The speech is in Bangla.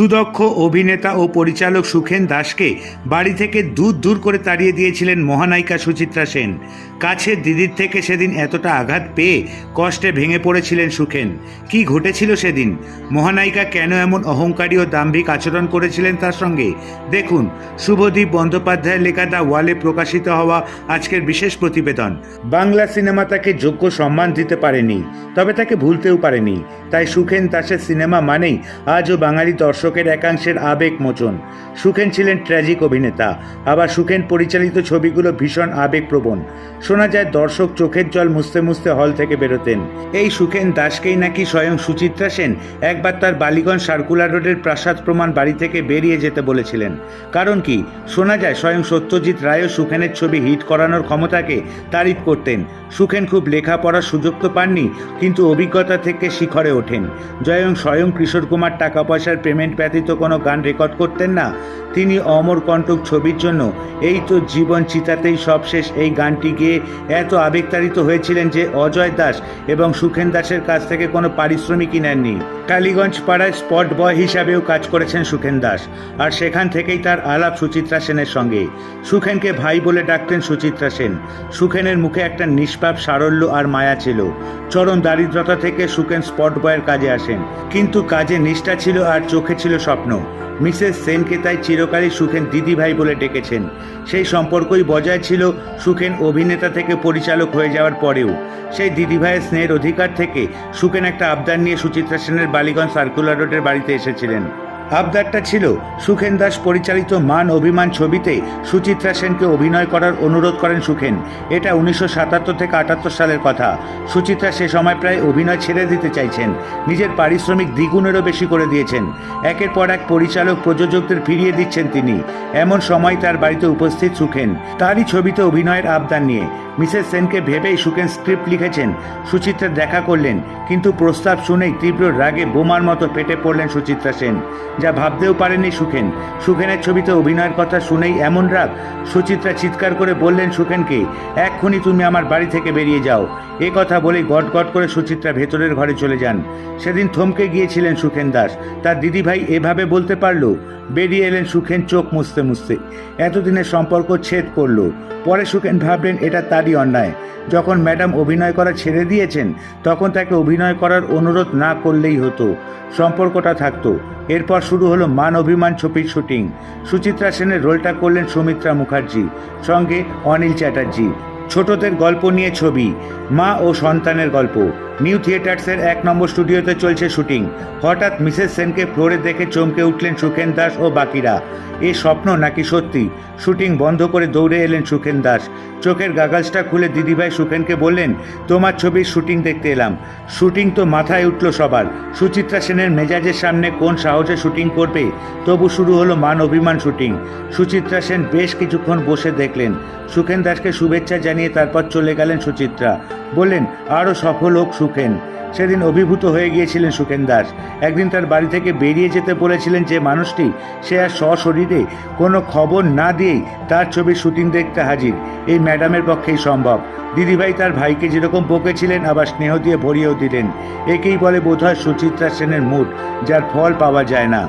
সুদক্ষ অভিনেতা ও পরিচালক সুখেন দাসকে বাড়ি থেকে দূর দূর করে তাড়িয়ে দিয়েছিলেন মহানায়িকা সুচিত্রা সেন। কাছের দিদির থেকে সেদিন এতটা আঘাত পেয়ে কষ্টে ভেঙে পড়েছিলেন সুখেন। কি ঘটেছিল সেদিন? মহানায়িকা কেন এমন অহংকারী ও দাম্ভিক আচরণ করেছিলেন তার সঙ্গে? দেখুন, শুভদীপ বন্দ্যোপাধ্যায়ের লেখা দ্য ওয়ালে প্রকাশিত হওয়া আজকের বিশেষ প্রতিবেদন। বাংলা সিনেমা তাকে যোগ্য সম্মান দিতে পারেনি, তবে তাকে ভুলতেও পারেনি। তাই সুখেন দাসের সিনেমা মানেই আজও বাঙালি দর্শকের একাংশের আবেগ মোচন। সুখেন ছিলেন ট্র্যাজিক অভিনেতা, আবার সুখেন পরিচালিত ছবিগুলো ভীষণ আবেগপ্রবণ। শোনা যায় দর্শক চোখের জল মুছতে মুছতে হল থেকে বেরোতেন। এই সুখেন দাসকেই নাকি স্বয়ং সুচিত্রা সেন একবার তার বালিগঞ্জ সার্কুলার রোডের প্রাসাদ প্রমাণ বাড়ি থেকে বেরিয়ে যেতে বলেছিলেন। কারণ কি? শোনা যায় স্বয়ং সত্যজিৎ রায়ও সুখেনের ছবি হিট করানোর ক্ষমতাকে তারিফ করতেন। সুখেন খুব লেখাপড়ার সুযোগ তো পাননি, কিন্তু অভিজ্ঞতা থেকে শিখরে ওঠেন। জয়ং স্বয়ং কিশোর কুমার টাকা পয়সার পেমেন্ট ব্যতীত কোনো গান রেকর্ড করতেন না। তিনি অমর কণ্টক ছবির জন্য। এই তো জীবন চিতাতেই সবশেষ এই গানটি গিয়ে এত আবেগতাড়িত হয়েছিলেন যে অজয় দাস এবং সুখেন দাসের কাছ থেকে কোনো পারিশ্রমিকই নেননি। কালীগঞ্জ পাড়ায় স্পট বয় হিসাবেও কাজ করেছেন সুখেন দাস। আর সেখান থেকেই তার আলাপ সুচিত্রা সেনের সঙ্গে। সুখেনকে ভাই বলে ডাকতেন সুচিত্রা সেন। সুখেনের মুখে একটা নিষ্পাপ সারল্য আর মায়া ছিল। চরম দারিদ্রতা থেকে সুখেন স্পট বয়ের কাজে আসেন। কিন্তু কাজে নিষ্ঠা ছিল আর চোখে ছিল স্বপ্ন। মিসেস সেনকে তাই চিরকালই সুখেন দিদি ভাই বলে ডেকেছেন। সেই সম্পর্কই বজায় ছিল সুখেন অভিনেতা থেকে পরিচালক হয়ে যাওয়ার পরেও। সেই দিদিভাইয়ের স্নেহের অধিকার থেকে সুখেন একটা আবদার নিয়ে সুচিত্রা সেনের বালিগঞ্জ সার্কুলার রোডের বাড়িতে এসেছিলেন। আবদারটা ছিল সুখেন দাস পরিচালিত মান অভিমান ছবিতে সুচিত্রা সেনকে অভিনয় করার অনুরোধ করেন সুখেন। এটা উনিশশো সাতাত্তর থেকে আটাত্তর সালের কথা। সুচিত্রা সে সময় প্রায় অভিনয় ছেড়ে দিতে চাইছেন। নিজের পারিশ্রমিক দ্বিগুণেরও বেশি করে দিয়েছেন। একের পর এক পরিচালক প্রযোজকদের ফিরিয়ে দিচ্ছেন তিনি। এমন সময় তার বাড়িতে উপস্থিত সুখেন। তারই ছবিতে অভিনয়ের আবদার নিয়ে মিসেস সেনকে ভেবেই সুখেন স্ক্রিপ্ট লিখেছেন। সুচিত্রা দেখা করলেন, কিন্তু প্রস্তাব শুনেই তীব্র রাগে বোমার মতো পেটে পড়লেন সুচিত্রা সেন। যা ভাবতেও পারেননি সুখেন। সুখেনের ছবিতে অভিনয়ের কথা শুনেই এমন রাগ, সুচিত্রা চিৎকার করে বললেন, সুখেনকে, এক্ষুনি তুমি আমার বাড়ি থেকে বেরিয়ে যাও। এ কথা বলেই গট গট করে সুচিত্রা ভেতরের ঘরে চলে যান। সেদিন থমকে গিয়েছিলেন সুখেন দাস। তার দিদিভাই এভাবে বলতে পারল বেরিয়ে এলেন সুখেন চোখ মুছতে মুছতে। এতদিনের সম্পর্ক ছেদ করল পরে সুখেন ভাবলেন, এটা তারই অন্যায়। যখন ম্যাডাম অভিনয় করা ছেড়ে দিয়েছেন, তখন তাকে অভিনয় করার অনুরোধ না করলেই হতো। সম্পর্কটা থাকতো। এরপর শুরু হলো মান অভিমান ছবির শুটিং। সুচিত্রা সেনের রোলটা করলেন সুমিত্রা মুখার্জি, সঙ্গে অনিল চ্যাটার্জি। ছোটদের গল্প নিয়ে ছবি, মা ও সন্তানের গল্প। নিউ থিয়েটার্সের এক নম্বর স্টুডিওতে চলছে শুটিং। হঠাৎ মিসেস সেনকে ফ্লোরে দেখে চমকে উঠলেন সুখেন দাস ও বাকিরা। এ স্বপ্ন নাকি সত্যি? শুটিং বন্ধ করে দৌড়ে এলেন সুখেন দাস। চোখের গাগলসটা খুলে দিদিভাই সুখেনকে বললেন, তোমার ছবির শুটিং দেখতে এলাম। শুটিং তো মাথায় উঠল সবার। সুচিত্রা সেনের মেজাজের সামনে কোন সাহসে শুটিং করবে? তবু শুরু হলো মান অভিমান শুটিং। সুচিত্রা সেন বেশ কিছুক্ষণ বসে দেখলেন। সুখেন দাসকে শুভেচ্ছা জানিয়ে তারপর চলে গেলেন সুচিত্রা। বললেন আরও সফল হোক সুখেন। সেদিন অভিভূত হয়ে গিয়েছিলেন সুখেন দাস। একদিন তার বাড়ি থেকে বেরিয়ে যেতে বলেছিলেন যে মানুষটি, সে আর সশরীরে কোনো খবর না দিয়েই তার ছবির শুটিং দেখতে হাজির। এই ম্যাডামের পক্ষেই সম্ভব। দিদিভাই তার ভাইকে যেরকম বকেছিলেন, আবার স্নেহ দিয়ে ভরিয়েও দিলেন। একেই বলে বোধহয় সুচিত্রা সেনের মুড, যার ফল পাওয়া যায় না।